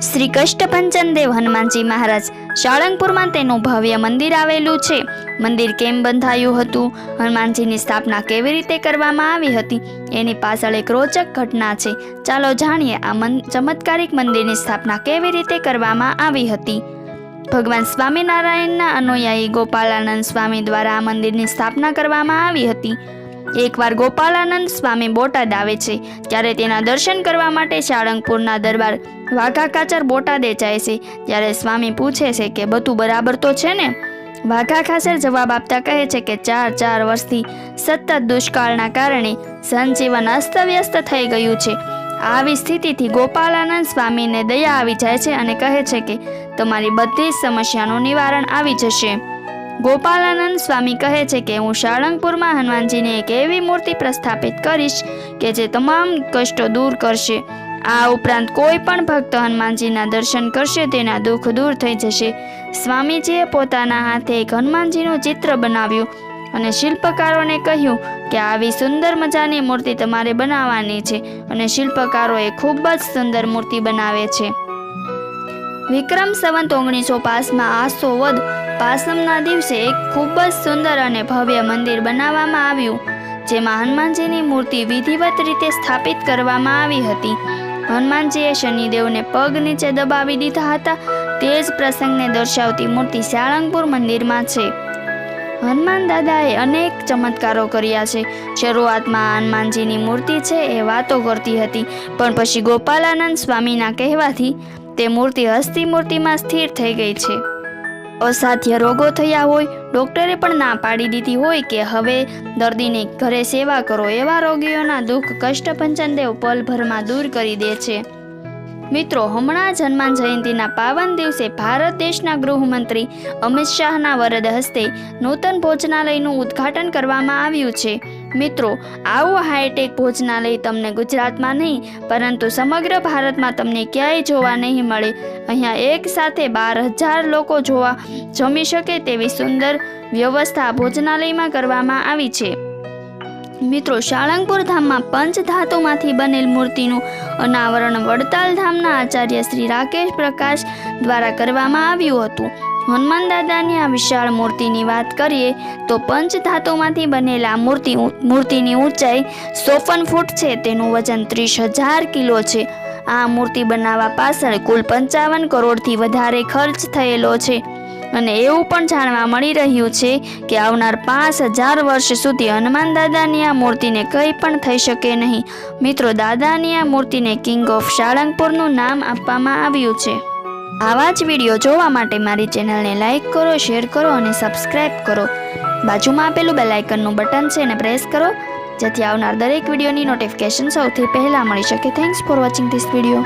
શ્રી કષ્ટભંજન દેવ હનુમાનજી મહારાજ, સાળંગપુરમાં તેનું ભવ્ય મંદિર આવેલું છે. મંદિર કેમ બંધાયું હતું? હનુમાનજીની સ્થાપના કેવી રીતે કરવામાં આવી હતી? એની પાછળ એક રોચક ઘટના છે. ચાલો જાણીએ આ ચમત્કારિક મંદિરની સ્થાપના કેવી રીતે કરવામાં આવી હતી. ભગવાન સ્વામિનારાયણના અનુયાયી ગોપાલાનંદ સ્વામી દ્વારા આ મંદિરની સ્થાપના કરવામાં આવી હતી. એકવાર ગોપાલાનંદ સ્વામી બોટાદ આવે છે, ત્યારે તેના દર્શન કરવા માટે સાળંગપુરના દરબાર વાઘા કાચર બોટાદે જાય છે, ત્યારે સ્વામી પૂછે છે કે, બધું બરાબર તો છે ને? વાઘા ખાસર જવાબ આપતા કહે છે કે, ચાર ચાર વર્ષથી સતત દુષ્કાળના કારણે જનજીવન અસ્તવ્યસ્ત થઈ ગયું છે. આવી સ્થિતિથી ગોપાલાનંદ સ્વામીને દયા આવી જાય છે અને કહે છે કે, તમારી બધી જ સમસ્યાનું નિવારણ આવી જશે. ગોપાલાનંદ સ્વામી કહે છે કે હું સાળંગપુરમાં હનુમાનજીની એક એવી મૂર્તિ પ્રસ્થાપિત કરીશ કે જે તમામ કષ્ટો દૂર કરશે. આ ઉપરાંત કોઈ પણ ભક્ત હનુમાનજીના દર્શન કરશે તેના દુઃખ દૂર થઈ જશે. સ્વામીજીએ પોતાના હાથે એક હનુમાનજીનું ચિત્ર બનાવ્યું અને શિલ્પકારોને કહ્યું કે આવી સુંદર મજાની મૂર્તિ તમારે બનાવવાની છે અને શિલ્પકારોએ ખૂબ જ સુંદર મૂર્તિ બનાવે છે. વિક્રમ સંવંત ઓગણીસો પાંચમાં આસો વદ પાસમના દિવસે એક ખૂબ જ સુંદર અને ભવ્ય મંદિર બનાવવામાં આવ્યું, જેમાં હનુમાનજીની મૂર્તિ વિધિવત રીતે સ્થાપિત કરવામાં આવી હતી. હનુમાનજીએ શનિદેવને પગ નીચે દબાવી દીધા હતા, તે જ પ્રસંગને દર્શાવતી મૂર્તિ સાળંગપુર મંદિરમાં છે. હનુમાન દાદાએ અનેક ચમત્કારો કર્યા છે. શરૂઆતમાં હનુમાનજીની મૂર્તિ છે એ વાતો કરતી હતી, પણ પછી ગોપાલાનંદ સ્વામીના કહેવાથી તે મૂર્તિ હસ્તી મૂર્તિમાં સ્થિર થઈ ગઈ છે. અસાધ્ય રોગો થયા હોય, ડોક્ટરે પણ ના પાડી દીધી હોય કે હવે દર્દીને ઘરે સેવા કરો એવા રોગીઓના દુઃખ, કષ્ટ દેવ પલભરમાં દૂર કરી દે છે. મિત્રો, હમણાં જ હનુમાન જયંતિના પાવન દિવસે ભારત દેશના ગૃહમંત્રી અમિત શાહના વરદ હસ્તે નૂતન ભોજનાલયનું ઉદ્ઘાટન કરવામાં આવ્યું છે. મિત્રો, આવું હાઈટેક ભોજનાલય તમને ગુજરાતમાં નહીં, પરંતુ સમગ્ર ભારતમાં તમને ક્યાંય જોવા નહીં મળે. અહીંયા એક સાથે બાર હજાર લોકો જોવા જમી શકે તેવી સુંદર વ્યવસ્થા ભોજનાલયમાં કરવામાં આવી છે. મિત્રો, સાળંગપુર ધામમાં પંચ ધાતુમાંથી બનેલ મૂર્તિનું અનાવરણ વડતાલ ધામના આચાર્ય શ્રી રાકેશ પ્રકાશ દ્વારા કરવામાં આવ્યું હતું. હનુમાન દાદાની આ વિશાળ મૂર્તિની વાત કરીએ તો પંચ ધાતુમાંથી બનેલા મૂર્તિ મૂર્તિની ઊંચાઈ સોપન ફૂટ છે. તેનું વજન ત્રીસ હજાર કિલો છે. આ મૂર્તિ બનાવવા પાછળ કુલ પંચાવન કરોડથી વધારે ખર્ચ થયેલો છે. અને એવું પણ જાણવા મળી રહ્યું છે કે આવનાર પાંચ હજાર વર્ષ સુધી હનુમાન દાદાની આ મૂર્તિને કંઈ પણ થઈ શકે નહીં. મિત્રો, દાદાની આ મૂર્તિને કિંગ ઓફ સાળંગપુરનું નામ આપવામાં આવ્યું છે. આવા જ વીડિયો જોવા માટે મારી ચેનલને લાઇક કરો, શેર કરો અને સબસ્ક્રાઈબ કરો. બાજુમાં આપેલું બેલાઇકનનું બટન છે એને પ્રેસ કરો, જેથી આવનાર દરેક વિડીયોની નોટિફિકેશન સૌથી પહેલાં મળી શકે. Thanks for watching this video